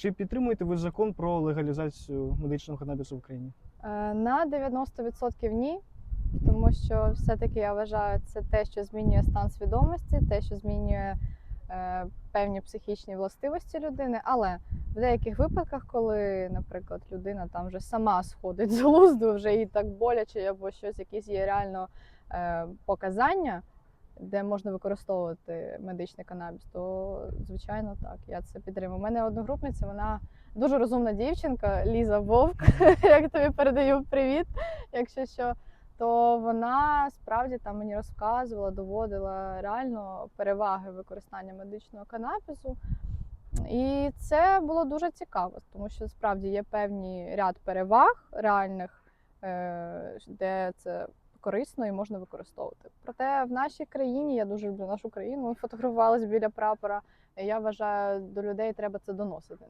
Чи підтримуєте ви закон про легалізацію медичного канабісу в Україні? Е, На 90% ні, тому що все-таки я вважаю, це те, що змінює стан свідомості, те, що змінює е, певні психічні властивості людини. Але в деяких випадках, коли, наприклад, людина там вже сама сходить з глузду, вже їй так боляче, або щось, якісь є реально е, показання, де можна використовувати медичний канабіс, то звичайно так, я це підтримую. У мене одногрупниця, вона дуже розумна дівчинка, Ліза Вовк. Як тобі передаю привіт, якщо що. То вона справді там мені розказувала, доводила реально переваги використання медичного канабісу. І це було дуже цікаво, тому що справді є певний ряд переваг реальних, е, де це корисно і можна використовувати. Проте в нашій країні я дуже люблю нашу країну. Ми фотографувалися біля прапора. Я вважаю, до людей треба це доносити.